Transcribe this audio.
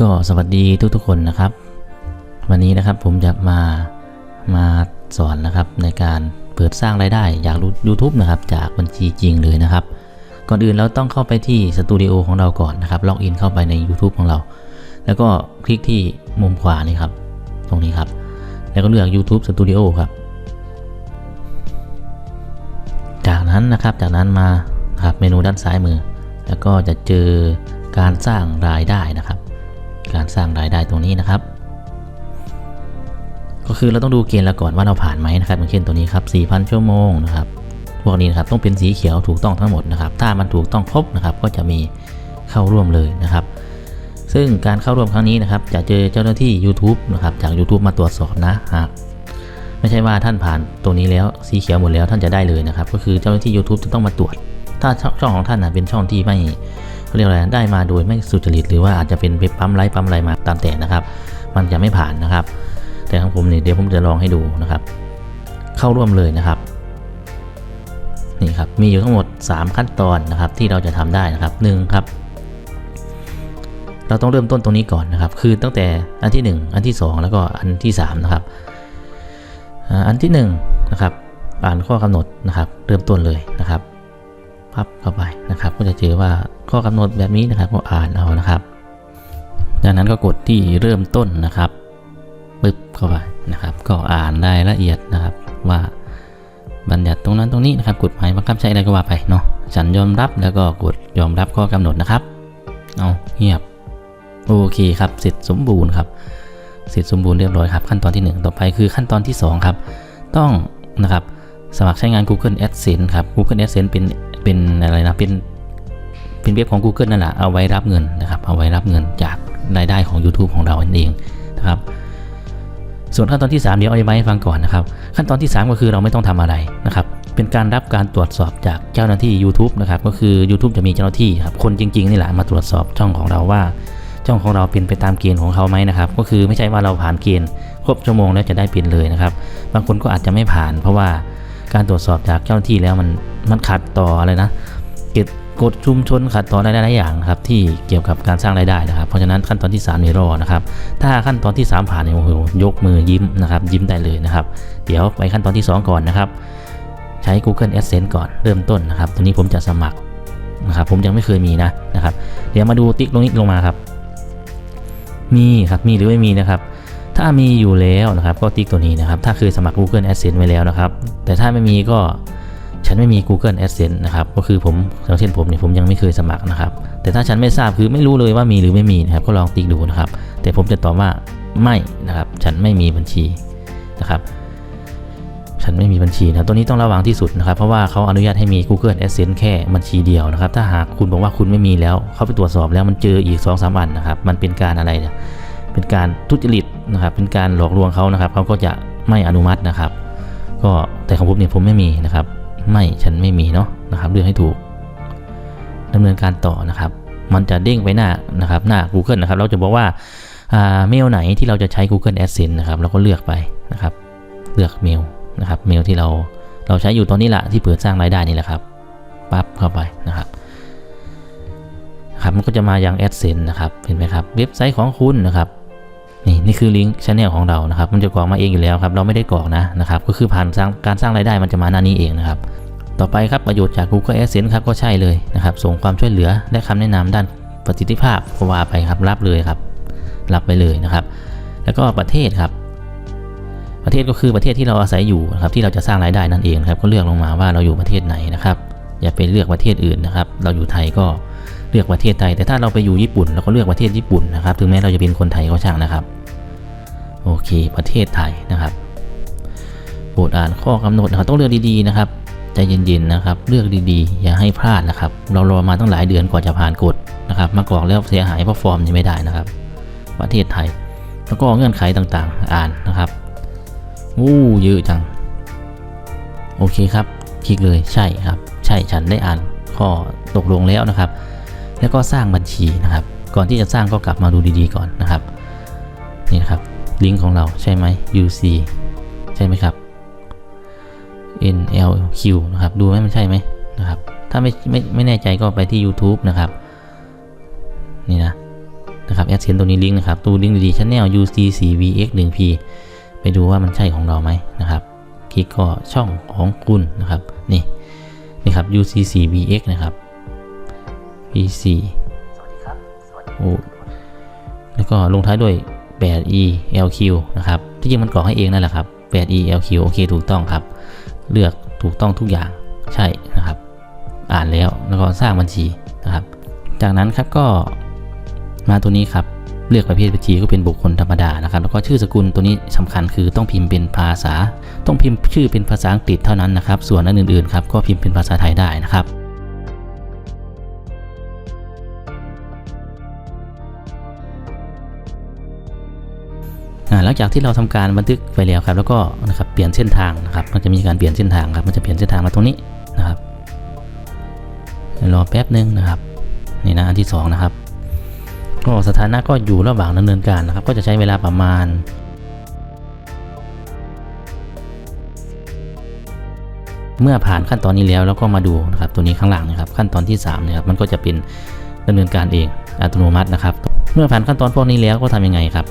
ก็สวัสดีทุกๆคนนะครับ วันนี้นะครับผมจะมามาสอนนะครับในการเปิดสร้างรายได้อยากรู้ YouTube นะครับจากบัญชีจริงเลยนะครับ ก่อนอื่นเราต้องเข้าไปที่สตูดิโอของเราก่อนนะครับล็อกอินเข้าไปใน YouTube ของเรา แล้วก็คลิกที่มุมขวานี่ครับ ตรงนี้ครับ แล้วก็เลือก YouTube Studio ครับ จากนั้นนะครับจากนั้นมาครับเมนูด้านซ้ายมือ แล้วก็จะเจอการสร้างรายได้นะครับ การสร้างรายได้ตรงนี้นะครับ ก็คือเราต้องดูเกณฑ์เราก่อนว่าเราผ่านไหมนะครับอย่างเช่นตัวนี้ครับ4,000 ชั่วโมงนะครับพวกนี้นะครับต้องเป็นสีเขียวถูกต้องทั้งหมดนะครับ ถ้ามันถูกต้องครบนะครับก็จะมีเข้าร่วมเลยนะครับ ซึ่งการเข้าร่วมครั้งนี้นะครับ จะเจอเจ้าหน้าที่ YouTube นะครับจาก YouTube มาตรวจสอบนะหากไม่ใช่ว่าท่านผ่านตรงนี้แล้วสีเขียวหมดแล้วท่านจะได้เลยนะครับ ก็คือเจ้าหน้าที่ YouTube จะต้องมาตรวจ ถ้าช่องของท่านนะเป็นช่องที่ไม่ เขาเรียกอะไรได้มาโดยไม่สุจริตหรือว่าอาจจะเป็นไปปั๊มไลค์ปั๊มอะไรมาตามแต่นะครับ มันจะไม่ผ่านนะครับ แต่ของผมเนี่ยเดี๋ยวผมจะลองให้ดูนะครับ เข้าร่วมเลยนะครับนี่ครับมีอยู่ทั้งหมด 3 ขั้นตอนนะครับที่เราจะทำได้นะครับหนึ่งครับเราต้องเริ่มต้นตรงนี้ก่อนนะครับ คือตั้งแต่อันที่ 1 อันที่ 2 แล้วก็อันที่3นะครับอันที่1นะครับอ่านข้อกำหนดนะครับ เริ่มต้นเลยนะครับ พับเข้าไปนะครับ ก็จะเจอว่าข้อกำหนดแบบนี้นะครับก็อ่านเอานะครับ จากนั้นก็กดที่เริ่มต้นนะครับปึ๊บเข้าไปนะครับ ก็อ่านรายละเอียดนะครับว่าบัญญัติตรงนั้นตรงนี้นะครับกฎหมายบังคับใช้อะไรก็ว่าไปเนาะฉันยอมรับแล้วก็กดยอมรับข้อกำหนดนะครับเอาเงียบโอเคครับเสร็จสมบูรณ์ครับเสร็จสมบูรณ์เรียบร้อยครับขั้นตอนที่ 1 ต่อไปคือขั้นตอนที่ 2 ครับ ต้องนะครับสมัครใช้งาน Google AdSense ครับ Google AdSense เป็น เป็นอะไรนะเป็นเป็นเว็บของ Google นั่นแหละเอาไว้รับเงินนะครับเอาไว้รับเงินจากรายได้ของ YouTube ของเราเองนะครับส่วนขั้นตอนที่ 3 เดี๋ยวเอาไว้ให้ฟังก่อนนะครับขั้นตอนที่ 3 ก็คือเราไม่ต้องทำอะไรนะครับเป็นการรับการตรวจสอบจากเจ้าหน้าที่ YouTube นะครับก็คือ YouTube จะมีเจ้าหน้าที่ครับคนจริงๆนี่แหละมาตรวจสอบช่องของเราว่า ช่องของเราเป็นไปตามเกณฑ์ของเขาไหมนะครับก็คือไม่ใช่ว่าเราผ่านเกณฑ์ครบชั่วโมงแล้วจะได้เป็นเลยนะครับบางคนก็อาจจะไม่ผ่าน เพราะว่าการตรวจสอบจากเจ้าหน้าที่แล้วมัน มันขัดต่ออะไรนะเกณฑ์กฎชุมชนขัดต่อหลายๆอย่างครับที่เกี่ยวกับการสร้างรายได้นะครับ เพราะฉะนั้นขั้นตอนที่3นี่รอนะครับ ถ้าขั้นตอนที่ 3 ผ่านเนี่ยโอ้โหยกมือยิ้มนะครับ ยิ้มได้เลยนะครับ เดี๋ยวไปขั้นตอนที่ 2 ก่อนนะครับ ใช้ Google AdSense ก่อนเริ่มต้นนะครับตัวนี้ผมจะสมัครนะครับผมยังไม่เคยมีนะนะครับ เดี๋ยวมาดูติ๊กลงนี้ลงมาครับ มีครับมีหรือไม่มีนะครับ ถ้ามีอยู่แล้วนะครับก็ติ๊กตัวนี้นะครับ ถ้าเคยสมัคร Google AdSense ไว้แล้วนะครับ แต่ถ้าไม่มีก็ ฉันไม่มี Google AdSense นะครับก็คือผมอย่างเช่นผมเนี่ยผมยังไม่เคยสมัครนะครับ แต่ถ้าฉันไม่ทราบคือไม่รู้เลยว่ามีหรือไม่มีนะครับก็ลองติ๊กดูนะครับ แต่ผมจะตอบว่าไม่นะครับ ฉันไม่มีบัญชีนะครับ ฉันไม่มีบัญชีนะตัวนี้ต้องระวังที่สุดนะครับ เพราะว่าเขาอนุญาตให้มี Google AdSense แค่บัญชีเดียวนะครับ ถ้าหากคุณบอกว่าคุณไม่มีแล้ว เขาไปตรวจสอบแล้วมันเจออีก2อสาอันนะครับ มันเป็นการอะไรเนี่ยเป็นการทุจริตนะครับ เป็นการหลอกลวงเขานะครับเขาก็จะไม่อนุมัตินะครับ ก็แต่ของผมเนี่ยผมไม่มีนะครับ ไม่ฉันไม่มีเนาะนะครับเลือกให้ถูกดำเนินการต่อนะครับ มันจะเด้งไปหน้านะครับหน้า Google นะครับ เราจะบอกว่าอ่าเมลไหนที่เราจะใช้ Google AdSense นะครับเราก็เลือกไปนะครับ เลือกเมลนะครับเมลที่เราเราใช้อยู่ตอนนี้แหละที่เปิดสร้างรายได้นี่แหละครับปั๊บเข้าไปนะครับครับมันก็จะมายัง AdSense นะครับเห็นไหมครับ เว็บไซต์ของคุณนะครับ นี่นี่คือลิงก์ช anel ของเรานะครับ มันจะกรอกมาเองอยู่แล้วครับ เราไม่ได้กรอกนะนะครับ ก็คือผ่านการสร้างรายได้มันจะมาหน้านี้เองนะครับ ต่อไปครับประโยชน์จาก Google AdSense ครับก็ใช่เลยนะครับ ส่งความช่วยเหลือและคำแนะนำด้านประสิทธิภาพก็ว่าไปครับ รับเลยครับ รับไปเลยนะครับ แล้วก็ประเทศครับ ประเทศก็คือประเทศที่เราอาศัยอยู่นะครับ ที่เราจะสร้างรายได้นั่นเองครับ ก็เลือกลงมาว่าเราอยู่ประเทศไหนนะครับ อย่าไปเลือกประเทศอื่นนะครับ เราอยู่ไทยก็เลือกประเทศไทย แต่ถ้าเราไปอยู่ญี่ปุ่นเราก็เลือกประเทศญี่ปุ่นนะครับ ถึงแม้เราจะเป็นคนไทยก็ช่างนะครับ โอเค ประเทศไทยนะครับโปรดอ่านข้อกำหนดนะครับต้องเลือกดีๆนะครับใจเย็นๆนะครับ เลือกดีๆ อย่าให้พลาดนะครับ เรารอมาตั้งหลายเดือนกว่าจะผ่านกฎนะครับ มากรอกแล้วเสียหายเพราะฟอร์มยังไม่ได้นะครับ ประเทศไทย แล้วก็เงื่อนไขต่างๆ อ่านนะครับอู้เยอะจัง โอเคครับ คลิกเลยใช่ครับ ใช่ฉันได้อ่านข้อตกลงแล้วนะครับ แล้วก็สร้างบัญชีนะครับ ก่อนที่จะสร้างก็กลับมาดูดีๆก่อนนะครับ นี่นะครับลิงก์ของเราใช่ไหม UC ใช่ไหมครับ NLQ นะครับ ดูไหมมันใช่ไหมนะครับ ถ้าไม่ไม่ไม่แน่ใจก็ไปที่ YouTube นะครับ นี่นะ นะครับ AdSense ตัวนี้ลิงก์นะครับ ตัวลิงก์ดีๆ Channel UC4VX 1P ไปดูว่ามันใช่ของเราไหมนะครับ คลิกก็ช่องของคุณนะครับ นี่ นี่ครับ UC4VX นะครับ PC โอ้แล้วก็ลงท้ายด้วย 8ELQ นะครับ ที่จริงมันกรอกให้เองนั่นแหละครับ 8ELQ โอเคถูกต้องครับ เลือกถูกต้องทุกอย่างใช่นะครับ อ่านแล้วแล้วก็สร้างบัญชีนะครับ จากนั้นครับก็มาตัวนี้ครับ เลือกประเภทบัญชีก็เป็นบุคคลธรรมดานะครับ แล้วก็ชื่อสกุลตัวนี้สำคัญคือต้องพิมพ์เป็นภาษา ต้องพิมพ์ชื่อเป็นภาษาอังกฤษเท่านั้นนะครับ ส่วนอันอื่นๆครับก็พิมพ์เป็นภาษาไทยได้นะครับหลังจากที่เราทำการบันทึกไปแล้วครับแล้วก็นะครับเปลี่ยนเส้นทางนะครับมันจะมีการเปลี่ยนเส้นทางครับมันจะเปลี่ยนเส้นทางมาตรงนี้นะครับรอแป๊บนึงนะครับนี่นะอันที่สองนะครับ ก็สถานะก็อยู่ระหว่างดำเนินการนะครับ ก็จะใช้เวลาประมาณ เมื่อผ่านขั้นตอนนี้แล้วแล้วก็มาดูนะครับตัวนี้ข้างหลังนะครับ ขั้นตอนที่3นะครับมันก็จะเป็นดำเนินการเองอัตโนมัตินะครับ เมื่อผ่านขั้นตอนพวกนี้แล้วก็ทำยังไงครับ